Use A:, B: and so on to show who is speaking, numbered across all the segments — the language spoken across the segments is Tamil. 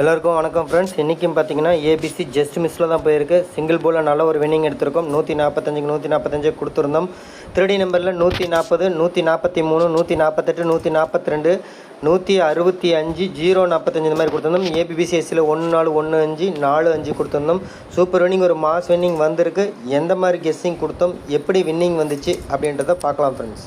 A: எல்லாருக்கும் வணக்கம் ஃப்ரெண்ட்ஸ் இன்றைக்கும் பார்த்தீங்கன்னா ஏபிசி ஜஸ்ட் மிஸ்ஸில் தான் போயிருக்கு. சிங்கிள் போலில் நல்ல ஒரு வின்னிங் எடுத்திருக்கோம். நூற்றி நாற்பத்தஞ்சுக்கு நூற்றி நாற்பத்தஞ்சு கொடுத்துருந்தோம். திருடி நம்பரில் நூற்றி நாற்பது நூற்றி நாற்பத்தி மூணு நூற்றி நாற்பத்தெட்டு நூற்றி நாற்பத்தி ரெண்டு நூற்றி அறுபத்தி அஞ்சு ஜீரோ நாற்பத்தஞ்சு இந்த மாதிரி கொடுத்துருந்தோம். ஏபிபிசிஎஸ்சியில் ஒன்று நாலு ஒன்று அஞ்சு நாலு அஞ்சு கொடுத்துருந்தோம். சூப்பர் வின்னிங் ஒரு மாஸ் வின்னிங் வந்திருக்கு. எந்த மாதிரி கெஸ்ஸிங் கொடுத்தோம்? எப்படி வின்னிங் வந்துச்சு? அப்படின்றத பார்க்கலாம் friends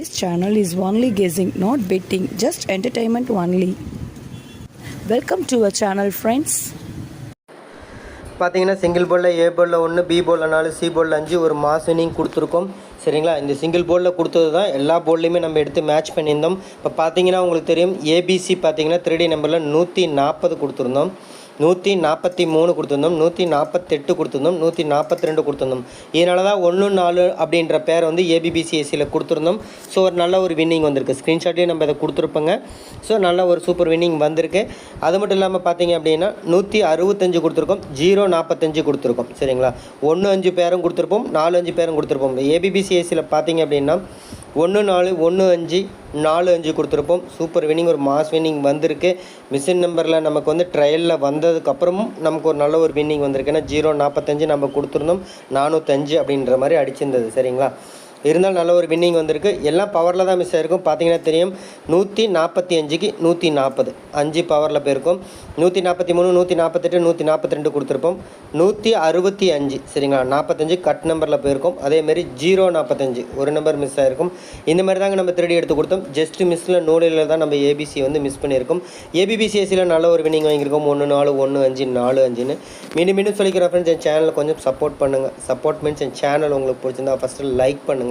B: This channel is only guessing, not betting, just entertainment only. Welcome to our channel, friends.
A: பார்த்தீங்கன்னா சிங்கிள் போலில் ஏ போலில் ஒன்று பி போலில் நாலு சி போலில் அஞ்சு ஒரு மாஸ் இனிங் கொடுத்துருக்கோம் சரிங்களா இந்த சிங்கிள் போலில் கொடுத்தது தான் எல்லா போர்ட்லேயுமே நம்ம எடுத்து மேட்ச் பண்ணியிருந்தோம் இப்போ பார்த்தீங்கன்னா உங்களுக்கு தெரியும் ஏபிசி பார்த்தீங்கன்னா த்ரீ நம்பரில் நூற்றி நாற்பது கொடுத்துருந்தோம் நூற்றி நாற்பத்தி மூணு கொடுத்துருந்தோம் நூற்றி நாற்பத்தெட்டு கொடுத்துருந்தோம் நூற்றி நாற்பத்தி ரெண்டு கொடுத்துருந்தோம். இதனால தான் ஒன்று நாலு அப்படின்ற பேர் வந்து ஏபிபிசிஎஸ்சியில் கொடுத்துருந்தோம். ஸோ ஒரு நல்ல ஒரு வின்னிங் வந்திருக்கு. ஸ்க்ரீன்ஷாட்லேயும் நம்ம இதை கொடுத்துருப்போங்க. ஸோ நல்ல ஒரு சூப்பர் வின்னிங் வந்திருக்கு. அது மட்டும் இல்லாமல் பார்த்தீங்க அப்படின்னா நூற்றி அறுபத்தஞ்சு கொடுத்துருக்கோம் ஜீரோ நாற்பத்தஞ்சு கொடுத்துருக்கோம். சரிங்களா? ஒன்று அஞ்சு பேரும் கொடுத்துருப்போம் நாலு அஞ்சு பேரும் கொடுத்துருப்போம். ஏபிபிசிஎஸ்சியில் பார்த்தீங்க அப்படின்னா ஒன்று நாலு ஒன்று அஞ்சு நாலு அஞ்சு கொடுத்துருப்போம். சூப்பர் வின்னிங் ஒரு மாஸ் வின்னிங் வந்திருக்கு. மிஷின் நம்பரில் நமக்கு வந்து ட்ரையலில் வந்ததுக்கப்புறமும் நமக்கு ஒரு நல்ல ஒரு வின்னிங் வந்திருக்கு. ஏன்னா ஜீரோ நாற்பத்தஞ்சு நம்ம கொடுத்துருந்தோம். நானூற்றஞ்சு அப்படின்ற மாதிரி அடிச்சிருந்தது. சரிங்களா? இருந்தாலும் நல்ல ஒரு வின்னிங் வந்திருக்கு. எல்லாம் பவரில் தான் மிஸ் ஆகிருக்கும் பார்த்தீங்கன்னா தெரியும். நூற்றி நாற்பத்தி அஞ்சுக்கு நூற்றி நாற்பது அஞ்சு பவரில் போயிருக்கும். நூற்றி நாற்பத்தி மூணு நூற்றி நாற்பத்தெட்டு நூற்றி நாற்பத்தி ரெண்டு கொடுத்துருப்போம். நூற்றி அறுபத்தி அஞ்சு. சரிங்களா? நாற்பத்தஞ்சு கட் நம்பரில் போயிருக்கும். அதேமாரி ஜீரோ நாற்பத்தஞ்சு ஒரு நம்பர் மிஸ் ஆகிருக்கும் இந்த மாதிரி தாங்க நம்ம திருடி எடுத்து கொடுத்தோம். ஜஸ்ட் மிஸ்ஸில் நூலில் தான் நம்ம ஏபிசி வந்து மிஸ் பண்ணியிருக்கோம். ஏபிபிசிஎஸ்சியில் நல்ல ஒரு வின்னிங் வாங்கியிருக்கோம். ஒன்று நாலு ஒன்று அஞ்சு நாலு அஞ்சுன்னு. மீண்டும் மீண்டும் சொல்லிக்கிறேன் ஃப்ரெண்ட்ஸ் என் சேனலை கொஞ்சம் சப்போர்ட் பண்ணுங்கள் சப்போர்ட் மீன்ஸ் என் சேனல் உங்களுக்கு பிடிச்சிருந்தா ஃபஸ்ட்டு லைக் பண்ணுங்கள்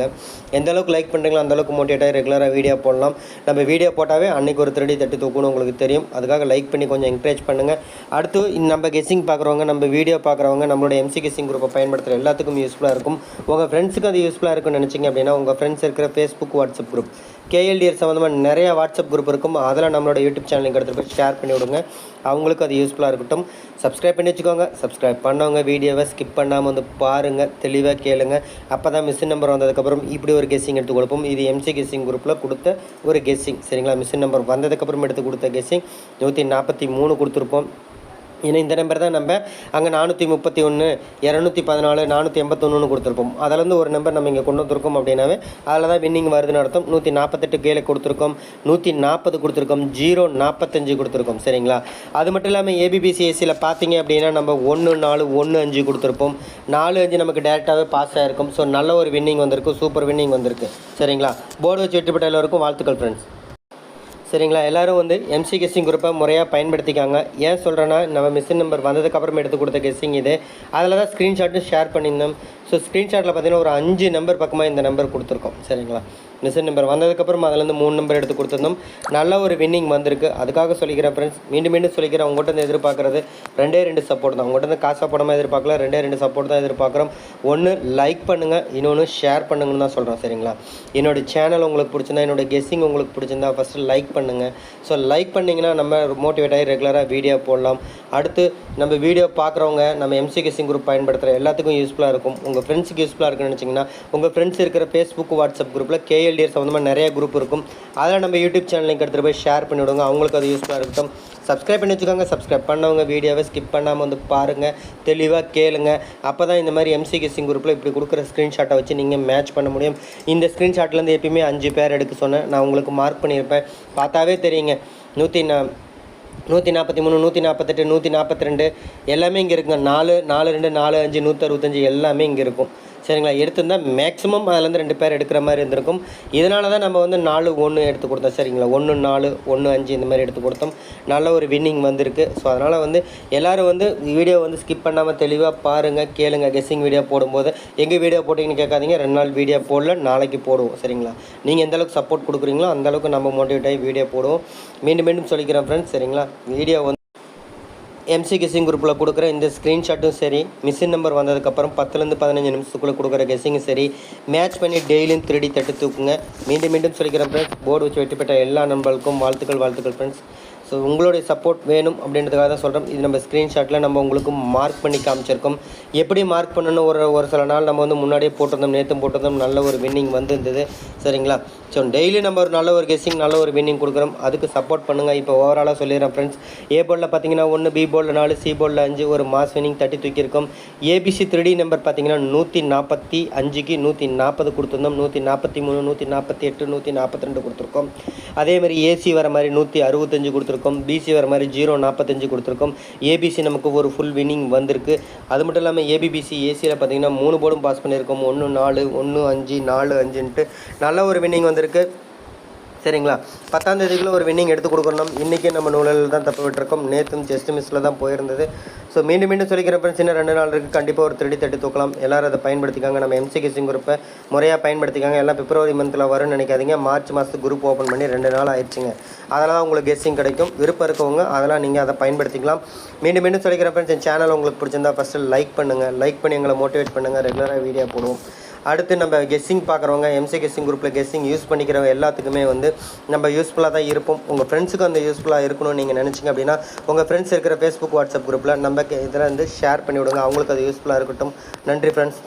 A: எந்த அளவுக்கு லைக் பண்ணுறீங்களோ அந்த அளவுக்கு மோட்டிவேட்டாக ரெகுலராக வீடியோ போடலாம். நம்ம வீடியோ போட்டாவே அன்றைக்கி ஒரு திருடி தட்டி தூக்கணும் உங்களுக்கு தெரியும். அதுக்காக லைக் பண்ணி கொஞ்சம் என்கரேஜ் பண்ணுங்கள் அடுத்து நம்ம கெஸ்ஸிங் பார்க்குறவங்க நம்ம வீடியோ பார்க்குறவங்க நம்மளோட எம்சி கெஸ்ஸிங் குரூப்பை பயன்படுத்துகிற எல்லாத்துக்கும் யூஸ்ஃபுல்லாக இருக்கும். உங்கள் ஃப்ரெண்ட்ஸுக்கு அது யூஸ்ஃபுல்லாக இருக்கும்னு நினச்சிங்க அப்படின்னா உங்கள் ஃப்ரெண்ட்ஸ் இருக்கிற ஃபேஸ்புக் வாட்ஸ்அப் குரூப் கேஎல்டிஆர் சம்மந்தமாக நிறையா வாட்ஸ்அப் குரூப் இருக்கும். அதில் நம்மளோட யூடியூப் சேனலுக்கு எடுத்துகிட்டு போய் ஷேர் பண்ணி விடுங்க. அவங்களுக்கும் அது யூஸ்ஃபுல்லாக இருக்கட்டும். சப்ஸ்கிரைப் பண்ணி வச்சுக்கோங்க. சப்ஸ்கிரைப் பண்ணவங்க வீடியோவை ஸ்கிப் பண்ணாமல் வந்து பாருங்கள் தெளிவாக கேளுங்க. அப்போ தான் மிஷின் நம்பர் வந்ததுக்கப்புறம் இப்படி ஒரு கெஸ்ஸிங் எடுத்து கொடுப்போம். இது எம்சி கெஸ்ஸிங் குரூப்பில் கொடுத்த ஒரு கெஸ்ஸிங் சரிங்களா? மிஷின் நம்பர் வந்ததுக்கப்புறம் எடுத்து கொடுத்த கெஸ்ஸிங் நூற்றி நாற்பத்தி மூணு கொடுத்துருப்போம். ஏன்னா இந்த நம்பர் தான் நம்ம அங்கே நானூற்றி முப்பத்தி ஒன்று இரநூத்தி பதினாலு நானூற்றி எண்பத்தொன்னு கொடுத்துருப்போம். அதிலேருந்து ஒரு நம்பர் நம்ம இங்கே கொண்டு வந்திருக்கோம் அப்படின்னாவே அதில் தான் வின்னிங் வருதுன்னு அர்த்தம். நூற்றி நாற்பத்தெட்டு கீழே கொடுத்துருக்கோம். நூற்றி நாற்பது கொடுத்துருக்கோம். ஜீரோ நாற்பத்தஞ்சு கொடுத்துருக்கோம். சரிங்களா? அது மட்டும் இல்லாமல் ஏபிபிசிஎஸ்சியில் பார்த்தீங்க அப்படின்னா நம்ம ஒன்று நாலு ஒன்று அஞ்சு கொடுத்துருப்போம். நாலு அஞ்சு நமக்கு டேரெக்டாகவே பாஸ் ஆகிருக்கும் ஸோ நல்ல ஒரு வின்னிங் வந்திருக்கு. சூப்பர் வின்னிங் வந்திருக்கு. சரிங்களா? போர்டு வச்சு வெற்றிப்பட்ட எல்லோருக்கும் வாழ்த்துக்கள் ஃப்ரெண்ட்ஸ் சரிங்களா? எல்லாரும் வந்து எம்சி கெஸ்ஸிங் குரூப்பை முறையாக பயன்படுத்திக்காங்க. ஏன் சொல்கிறேன்னா நம்ம மிஷின் நம்பர் வந்ததுக்கப்புறம் எடுத்து கொடுத்த கெஸ்ஸிங் இது. அதில் தான் ஸ்க்ரீன்ஷாட்டும் ஷேர் பண்ணியிருந்தோம். ஸோ ஸ்க்ரீன்ஷாட்டில் பார்த்தீங்கன்னா ஒரு அஞ்சு நம்பர் பக்கமாக இந்த நம்பர் கொடுத்துருக்கோம். சரிங்களா? மிஷின் நம்பர் வந்ததுக்கப்புறம் அதுலேருந்து மூணு நம்பர் எடுத்து கொடுத்துருந்தோம். நல்ல ஒரு வின்னிங் வந்திருக்கு. அதுக்காக சொல்லிக்கிறேன் ஃப்ரெண்ட்ஸ் மீண்டும் மீண்டும் சொல்லிக்கிறேன். உங்கள்கிட்ட இருந்து எதிர்பார்க்குறது ரெண்டே ரெண்டு சப்போர்ட் தான். உங்கள்கிட்ட இருந்து காசாக படமாக எதிர்பார்க்கல. ரெண்டே ரெண்டு சப்போர்ட் தான் எதிர்பார்க்குறோம். ஒன்று லைக் பண்ணுங்கள் இன்னொன்று ஷேர் பண்ணுங்கன்னு தான் சொல்கிறேன் சரிங்களா? என்னோட சேனல் உங்களுக்கு பிடிச்சிருந்தா என்னோட கெஸ்ஸிங் உங்களுக்கு பிடிச்சிருந்தா ஃபஸ்ட்டு லைக் பண்ணுங்கள் ஸோ லைக் பண்ணிங்கன்னா நம்ம மோட்டிவேட் ஆகி ரெகுலராக வீடியோ போடலாம். அடுத்து நம்ம வீடியோ பார்க்குறவங்க நம்ம எம்சி கெஸ்ஸிங் குரூப் பயன்படுத்துகிற எல்லாத்துக்கும் யூஸ்ஃபுல்லாக இருக்கும். உங்கள் ஃப்ரெண்ட்ஸுக்கு யூஸ்ஃபுல்லாக இருக்குன்னு நினச்சிங்கன்னா உங்கள் ஃப்ரெண்ட்ஸ் இருக்கிற ஃபேஸ்புக் வாட்ஸ்அப் குரூப்பில் கேஎல்டிஆர் சம்மந்தமாக நிறைய குரூப் இருக்கும். அதில் நம்ம யூடியூப் சேனல் எடுத்துகிட்டு போய் ஷேர் பண்ணி விடுங்க அவங்களுக்கு அது யூஸ்ஃபுல்லாக இருக்கட்டும். சப்ஸ்கிரைப் பண்ணி வச்சுக்கோங்க. சப்ஸ்கிரைப் பண்ணவங்க வீடியோவை ஸ்கிப் பண்ணாமல் வந்து பாருங்கள் தெளிவாக கேளுங்க. அப்போ தான் இந்த மாதிரி எம்சி கெஸ்ஸிங் குரூப்பில் இப்படி கொடுக்குற ஸ்க்ரீன்ஷாட்டை வச்சு நீங்கள் மேட்ச் பண்ண முடியும். இந்த ஸ்க்ரீன்ஷாட்லேருந்து எப்பயுமே அஞ்சு பேர் எடுக்க சொன்னேன். நான் உங்களுக்கு மார்க் பண்ணியிருப்பேன். பார்த்தாவே தெரியுங்க. நூற்றி நான் நூற்றி நாற்பத்தி மூணு நூற்றி நாற்பத்தெட்டு நூற்றி நாற்பத்தி ரெண்டு எல்லாமே இங்கே இருக்குங்க. நாலு நாலு ரெண்டு நாலு அஞ்சு நூற்றறுபத்தஞ்சு எல்லாமே இங்கே இருக்கும். சரிங்களா? எடுத்திருந்தால் மேக்ஸிமம் அதுலேருந்து ரெண்டு பேர் எடுக்கிற மாதிரி இருந்திருக்கும். இதனால தான் நம்ம வந்து நாலு ஒன்று எடுத்து கொடுத்தோம் சரிங்களா? ஒன்று நாலு ஒன்று அஞ்சு இந்த மாதிரி எடுத்து கொடுத்தோம். நல்ல ஒரு வின்னிங் வந்திருக்கு. ஸோ அதனால் வந்து எல்லோரும் வந்து வீடியோ வந்து ஸ்கிப் பண்ணாமல் தெளிவாக பாருங்கள் கேளுங்க. கெஸ்ஸிங் வீடியோ போடும்போது எங்கள் வீடியோ போட்டிங்கன்னு கேட்காதீங்க. ரெண்டு நாள் வீடியோ போடல நாளைக்கு போடுவோம் சரிங்களா? நீங்கள் எந்த அளவுக்கு சப்போர்ட் கொடுக்குறீங்களோ அந்தளவுக்கு நம்ம மோட்டிவேட் ஆகி வீடியோ போடுவோம். மீண்டும் மீண்டும் சொல்லிக்கிறேன் ஃப்ரெண்ட்ஸ் சரிங்களா? வீடியோ வந்து எம்சி கெஸிங் குரூப்பில் கொடுக்குற இந்த ஸ்க்ரீன்ஷாட்டும் சரி மிஷின் நம்பர் வந்ததுக்கப்புறம் பத்துலேருந்து பதினஞ்சு நிமிஷத்துக்குள்ளே கொடுக்குற கெஸிங்கும் சரி மேட்ச் பண்ணி டெய்லியும் திருடி தட்டு தூக்குங்க. மீண்டும் மீண்டும் சொல்லிக்கிறேன் ஃப்ரெண்ட்ஸ் போர்டு வச்சு வெற்றி பெற்ற எல்லா நண்பர்களுக்கும் வாழ்த்துக்கள் வாழ்த்துக்கள் ஃப்ரெண்ட்ஸ் ஸோ உங்களுடைய சப்போர்ட் வேணும் அப்படின்றதுக்காக தான் சொல்கிறோம் இது நம்ம ஸ்க்ரீன்ஷாட்டில் நம்ம உங்களுக்கு மார்க் பண்ணி காமிச்சிருக்கோம். எப்படி மார்க் பண்ணணும்? ஒரு ஒரு சில நாள் நம்ம வந்து முன்னாடியே போட்டிருந்தோம். நேற்று போட்டிருந்தோம். நல்ல ஒரு வின்னிங் வந்திருந்தது. சரிங்களா? ஸோ டெய்லி நம்ம ஒரு நல்ல ஒரு கெஸ்ஸிங் நல்ல ஒரு வின்னிங் கொடுக்குறோம். அதுக்கு சப்போர்ட் பண்ணுங்கள் இப்போ ஓவராலாக சொல்லிடுறேன் ஃப்ரெண்ட்ஸ் ஏ போலில் பார்த்தீங்கன்னா ஒன்று பி போலில் நாலு சி போலில் அஞ்சு ஒரு மாஸ் வின்னிங் தட்டி தூக்கியிருக்கோம். ஏபிசி த்ரீ நம்பர் பார்த்தீங்கன்னா நூற்றி நாற்பத்தி அஞ்சுக்கு நூற்றி நாற்பது கொடுத்துருந்தோம். நூற்றி நாற்பத்தி மூணு நூற்றி நாற்பத்தி எட்டு நூற்றி நாற்பத்தி ரெண்டு கொடுத்துருக்கோம். அதேமாதிரி ஏசி வர மாதிரி நூற்றி அறுபத்தஞ்சு கொடுத்துருக்கோம். பிசி வர மாதிரி ஜீரோ நாற்பத்தஞ்சு கொடுத்துருக்கோம். ஏபிசி நமக்கு ஒரு ஃபுல் வின்னிங் வந்திருக்கு. அது மட்டும் இல்லாமல் ஏபிபிசி ஏசியில் பார்த்தீங்கன்னா மூணு போர்டும் பாஸ் பண்ணியிருக்கோம். ஒன்று நாலு ஒன்று அஞ்சு நாலு அஞ்சுன்ட்டு. நல்ல ஒரு வின்னிங் வந்திருக்கு. சரிங்களா? பத்தாம் தேதிக்குள்ளே ஒரு வின்னிங் எடுத்து கொடுக்கணும். இன்றைக்கி நம்ம நூலில் தான் தப்பு விட்டுருக்கோம். நேற்றும் ஜஸ்ட் மிஸ்ஸில் தான் போயிருந்தது. ஸோ மீண்டும் மீண்டும் சொல்லிக்கிறப்ப சின்ன ரெண்டு நாள் இருக்குது கண்டிப்பாக ஒரு திருடி தட்டி தூக்கலாம். எல்லோரும் அதை பயன்படுத்திக்காங்க. நம்ம எம்சி கிசிங் குரூப்பை முறையாக பயன்படுத்திக்காங்க. எல்லாம் பிப்ரவரி மந்தில் வரும்னு நினைக்காதீங்க. மார்ச் மாதத்துக்கு குரூப் ஓப்பன் பண்ணி ரெண்டு நாள் ஆயிடுச்சுங்க. அதெல்லாம் உங்களுக்கு கெஸ்ஸிங் கிடைக்கும். விருப்பம் இருக்கவங்க அதெல்லாம் நீங்கள் அதை பயன்படுத்திக்கலாம். மீண்டும் மீண்டும் சொல்லிக்கிறப்ப சேனல் உங்களுக்கு பிடிச்சிருந்தா ஃபஸ்ட்டு லைக் பண்ணுங்கள் லைக் பண்ணி எங்களை மோட்டிவேட் பண்ணுங்கள் ரெகுலராக வீடியோ போடுவோம். அடுத்து நம்ம கெஸ்ஸிங் பார்க்குறவங்க எம்சி கெஸ்ஸிங் குரூப்பில் கெஸ்ஸிங் யூஸ் பண்ணிக்கிறவங்க எல்லாத்துக்குமே வந்து நம்ம யூஸ்ஃபுல்லாக தான் இருப்போம். உங்கள் ஃப்ரெண்ட்ஸுக்கும் அந்த யூஸ்ஃபுல்லாக இருக்கணும்னு நீங்கள் நினச்சிங்க அப்படின்னா உங்கள் ஃப்ரெண்ட்ஸ் இருக்கிற ஃபேஸ்புக் வாட்ஸ்அப் குரூப்பில் நம்ம இதில் வந்து ஷேர் பண்ணி விடுங்க அவங்களுக்கு அது யூஸ்ஃபுல்லாக இருக்கட்டும். நன்றி ஃப்ரெண்ட்ஸ்